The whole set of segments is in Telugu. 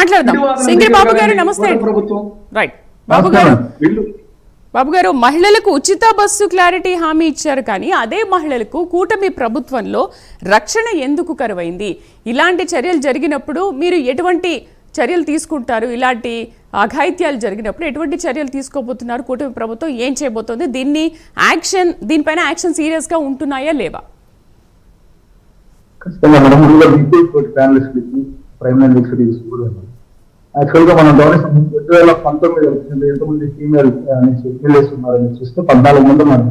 మాట్లాడదాం. సింగిరి బాబు గారు నమస్తే. రైట్ బాబు గారు బాబు గారు మహిళలకు ఉచిత బస్సు క్లారిటీ హామీ ఇచ్చారు కానీ అదే మహిళలకు కూటమి ప్రభుత్వంలో రక్షణ ఎందుకు కరువైంది? ఇలాంటి చర్యలు జరిగినప్పుడు మీరు ఎటువంటి చర్యలు తీసుకుంటారు? ఇలాంటి అఘాయిత్యాలు జరిగినప్పుడు ఎటువంటి చర్యలు తీసుకోబోతున్నారు? కూటమి ప్రభుత్వం ఏం చేయబోతోంది? దీన్ని యాక్షన్ దీనిపైన యాక్షన్ సీరియస్గా ఉంటున్నాయా లేవా? ఖచ్చితంగా ప్రైమ్ లైన్ కూడా యాక్చువల్గా మనం గమనిస్తాం రెండు వేల పంతొమ్మిది వచ్చింది ఎంతమంది ఫీమేల్ ఎమ్మెల్యేస్ ఉన్నారని చూస్తే పద్నాలుగు మంది ఉన్నారు.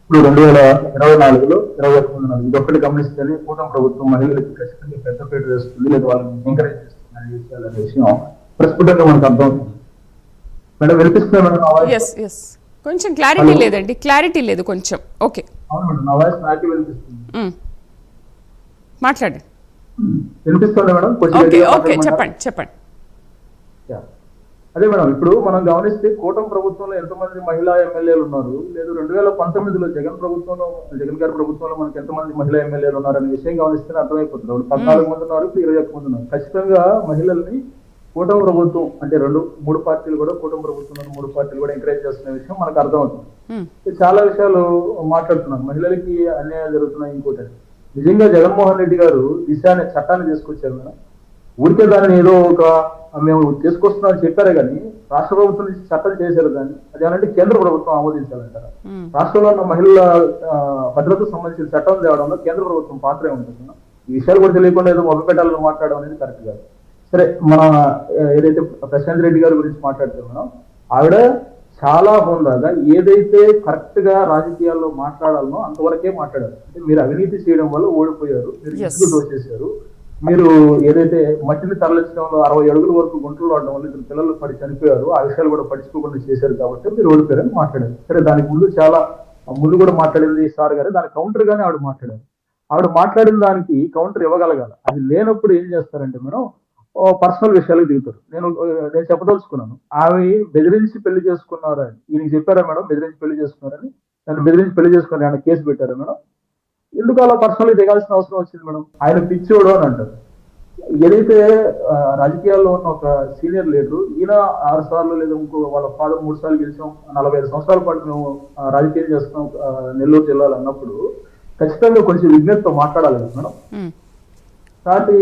ఇప్పుడు రెండు వేల ఇరవై నాలుగులో ఇరవై ఒక్క మంది ఉన్నారు. ఇది ఒక్కటి గమనిస్తేనే కూటమి ప్రభుత్వం మహిళలకి ఖచ్చితంగా పెద్ద పేరు వేస్తుంది లేదా వాళ్ళని ఎంకరేజ్ చేస్తుంది అనే విషయాలు అనే విషయం ప్రస్ఫుటంగా మనకు అర్థమవుతుంది. మేడం వినిపిస్తుంది మేడం కొంచెం క్లారిటీ లేదండి. క్లారిటీ లేదు కొంచెం. ఓకే అవును మేడం నా వాయిస్ నాకే వినిపిస్తుంది. మాట్లాడండి. వినిపిస్తుంది మేడం? Okay okay? చెప్పండి చెప్పండి. అదే మేడం ఇప్పుడు మనం గమనిస్తే కూటమి ప్రభుత్వంలో ఎంతమంది మహిళా ఎమ్మెల్యేలు ఉన్నారు? లేదు రెండు వేల పంతొమ్మిదిలో జగన్ ప్రభుత్వంలో జగన్ గారి ప్రభుత్వంలో మనకి ఎంతమంది మహిళా ఎమ్మెల్యేలు ఉన్నారనే విషయం గమనిస్తేనే అర్థమైపోతుంది. ఇప్పుడు పద్నాలుగు మంది ఉన్నారు ఇప్పుడు ఇరవై ఒక్క మంది ఉన్నారు. ఖచ్చితంగా మహిళల్ని కూటమి ప్రభుత్వం అంటే రెండు మూడు పార్టీలు కూడా కూటమి ప్రభుత్వంలో మూడు పార్టీలు కూడా ఎంకరేజ్ చేస్తున్న విషయం మనకు అర్థమవుతుంది. చాలా విషయాలు మాట్లాడుతున్నారు మహిళలకి అన్యాయాలు జరుగుతున్నాయి ఇంకోటి నిజంగా జగన్మోహన్ రెడ్డి గారు దిశ అనే చట్టాన్ని తీసుకొచ్చారు మేడం ఊరికే దాన్ని ఏదో ఒక మేము తీసుకొస్తున్నామని చెప్పారే కానీ రాష్ట్ర ప్రభుత్వం నుంచి చట్టం చేశారు దాన్ని అదేమంటే కేంద్ర ప్రభుత్వం ఆమోదించాలంటారా. రాష్ట్రంలో ఉన్న మహిళల భద్రతకు సంబంధించిన చట్టం తేవడంలో కేంద్ర ప్రభుత్వం పాత్రే ఉంటుంది. ఈ విషయాలు కూడా తెలియకుండా ఏదో మొదలుపెట్టాలని మాట్లాడడం అనేది కరెక్ట్ కాదు సరే మన ఏదైతే ప్రశాంత్ రెడ్డి గారి గురించి మాట్లాడుతున్నాం ఆవిడ చాలా హోందాగా ఏదైతే కరెక్ట్గా రాజకీయాల్లో మాట్లాడాలనో అంతవరకే మాట్లాడారు. అంటే మీరు అవినీతి చేయడం వల్ల ఓడిపోయారు మీరు Yes. ఇసుకు దోచేశారు. మీరు ఏదైతే మట్టిని తరలించడంలో అరవై అడుగుల వరకు గుంటలు వాడడం వల్ల ఇద్దరు పిల్లలు పడి చనిపోయారు ఆ విషయాలు కూడా పట్టించుకోకుండా చేశారు కాబట్టి మీరు ఓడిపోయారని మాట్లాడారు. సరే దానికి ముందు చాలా ముందు కూడా మాట్లాడింది సార్ గారు దాని కౌంటర్ గానే ఆవిడ మాట్లాడారు. ఆవిడ మాట్లాడిన దానికి కౌంటర్ ఇవ్వగలగాలి. అది లేనప్పుడు ఏం చేస్తారంటే మనం పర్సనల్ విషయాలకు దిగుతారు నేను నేను చెప్పదలుచుకున్నాను. ఆమె బెదిరించి పెళ్ళి చేసుకున్నారని ఈయనకి చెప్పారా మేడం? బెదిరించి పెళ్ళి చేసుకున్నారని? నన్ను బెదిరించి పెళ్ళి చేసుకుని ఆయన కేసు పెట్టారా మేడం? ఎందుకు అలా పర్సనల్గా దిగాల్సిన అవసరం వచ్చింది మేడం? ఆయన పిచ్చోడు అని అంటారు. ఏదైతే రాజకీయాల్లో ఉన్న ఒక సీనియర్ లీడరు ఈయన ఆరు సార్లు లేదా ఇంకో వాళ్ళ ఫాదర్ మూడు సార్లు గెలిచాం. నలభై ఐదు సంవత్సరాల పాటు మేము రాజకీయం చేస్తున్నాం నెల్లూరు జిల్లాలో అన్నప్పుడు ఖచ్చితంగా కొంచెం విజ్ఞతతో మాట్లాడాలి మేడం? కాబట్టి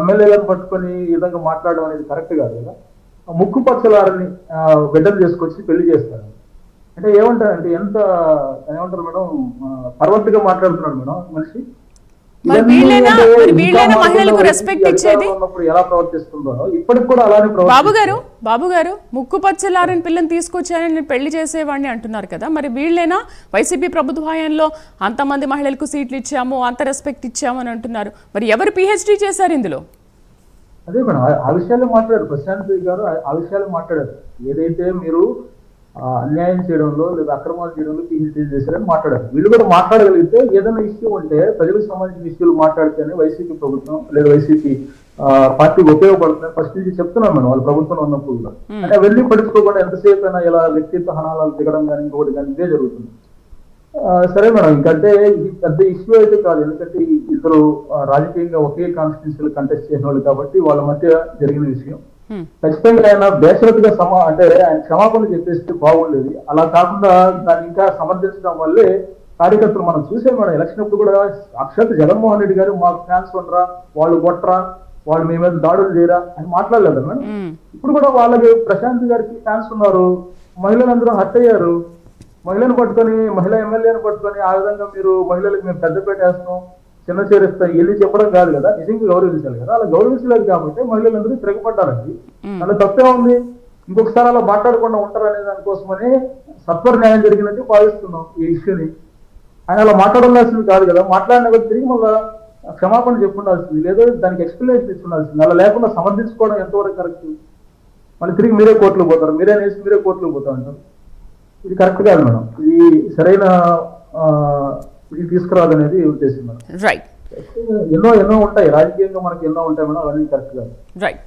ఎమ్మెల్యేలను పట్టుకొని ఈ విధంగా మాట్లాడడం అనేది కరెక్ట్ కాదు కదా? ముక్కు పచ్చలారని బిడ్డలు చేసుకొచ్చి పెళ్ళి చేస్తారు. అంటే ఏమంటారు ఎంత ఏమంటారు మేడం? పర్వత్గా మాట్లాడుతున్నాడు మేడం మనిషి? మహిళలకు అధికారంలో ఇచ్చేది? బాబు. గారు బాబు గారు ముక్కు పచ్చలారని పిల్లని తీసుకొచ్చారని నేను పెళ్ళి చేసేవాడిని అంటున్నారు కదా. మరి వీళ్ళైనా వైసీపీ ప్రభుత్వ హయాంలో అంతమంది మహిళలకు సీట్లు ఇచ్చాము అంత రెస్పెక్ట్ ఇచ్చాము అని అంటున్నారు. మరి ఎవరు పిహెచ్డి చేశారు ఇందులో? అదే మేడం ఆ- విషయాలే మాట్లాడారు. ప్రశాంత్ గారు ఆ- విషయాలే మాట్లాడారు. ఏదైతే మీరు అన్యాయం చేయడంలో లేదా అక్రమాలు చేయడంలో పిహెచ్డీ చేశారని మాట్లాడారు. వీళ్ళు కూడా మాట్లాడగలిగితే ఏదైనా ఇష్యూ ఉంటే ప్రజలకు సంబంధించిన ఇష్యూలు మాట్లాడితేనే వైసీపీ ప్రభుత్వం లేదా వైసీపీ పార్టీ ఉపయోగపడుతుందని ఫస్ట్ నుంచి చెప్తున్నాం మనం వాళ్ళ ప్రభుత్వం ఉన్నప్పుడు కూడా. అంటే అవన్నీ పడుచుకోకుండా ఎంతసేపు అయినా ఇలా వ్యక్తిత్వ హనాలు దిగడం కానీ ఇంకొకటి కానీ ఇదే జరుగుతుంది. ఆ, సరే మేడం ఇంకంటే ఇది పెద్ద ఇష్యూ అయితే కాదు. ఎందుకంటే ఇద్దరు రాజకీయంగా ఒకే కాన్స్టిట్యూన్సీలు కంటెస్ట్ చేసిన వాళ్ళు కాబట్టి వాళ్ళ మధ్య జరిగిన విషయం. ఖచ్చితంగా ఆయన బేషరతుగా సమా అంటే ఆయన క్షమాపణ చెప్పేస్తే బాగుండేది. అలా కాకుండా దాన్ని ఇంకా సమర్థించడం వల్లే కార్యకర్తలు మనం చూసాం మేడం ఎలక్షన్ అప్పుడు కూడా సాక్షాత్ జగన్మోహన్ రెడ్డి గారు మాకు ఫ్యాన్స్ ఉండరా వాళ్ళు కొట్టరా వాళ్ళు మీ మీద దాడులు చేయరా అని మాట్లాడలేదు మేడం మ్. ఇప్పుడు కూడా వాళ్ళకి ప్రశాంత్ గారికి ఫ్యాన్స్ ఉన్నారు మహిళలందరూ హట్ అయ్యారు. మహిళను పట్టుకొని మహిళా ఎమ్మెల్యేని పట్టుకొని ఆ విధంగా మీరు మహిళలకు మేము పెద్ద పెట్టేస్తాం చిన్న చేరిస్తాం వెళ్ళి చెప్పడం కాదు కదా. నిజంగా గౌరవించాలి కదా. అలా గౌరవించలేదు కాబట్టి మహిళలందరూ తిరగబడ్డారండి. అలా తప్పే ఉంది. ఇంకొకసారి అలా మాట్లాడకుండా ఉంటారు అనే దానికోసమని సత్వర న్యాయం జరిగినట్టు భావిస్తున్నాం ఈ ఇష్యూని. ఆయన అలా మాట్లాడాల్సింది కాదు కదా. మాట్లాడిన కొద్దీ తిరిగి మళ్ళా క్షమాపణ చెప్పుండాల్సింది లేదో దానికి ఎక్స్ప్లెనేషన్ ఇచ్చుండాల్సింది. అలా లేకుండా సమర్థించుకోవడం ఎంతవరకు కరెక్ట్ మళ్ళీ తిరిగి మీరే కోర్టులో పోతారు. మీరే నేసి మీరే కోర్టులో పోతా అంటారు ఇది కరెక్ట్ కాదు మేడం. ఇది సరైన తీసుకురాదనేది ఉద్దేశం రైట్ ఎన్నో ఎన్నో ఉంటాయి. రాజకీయంగా మనకి ఎన్నో ఉంటాయి మేడం. అవన్నీ కరెక్ట్ కాదు. రైట్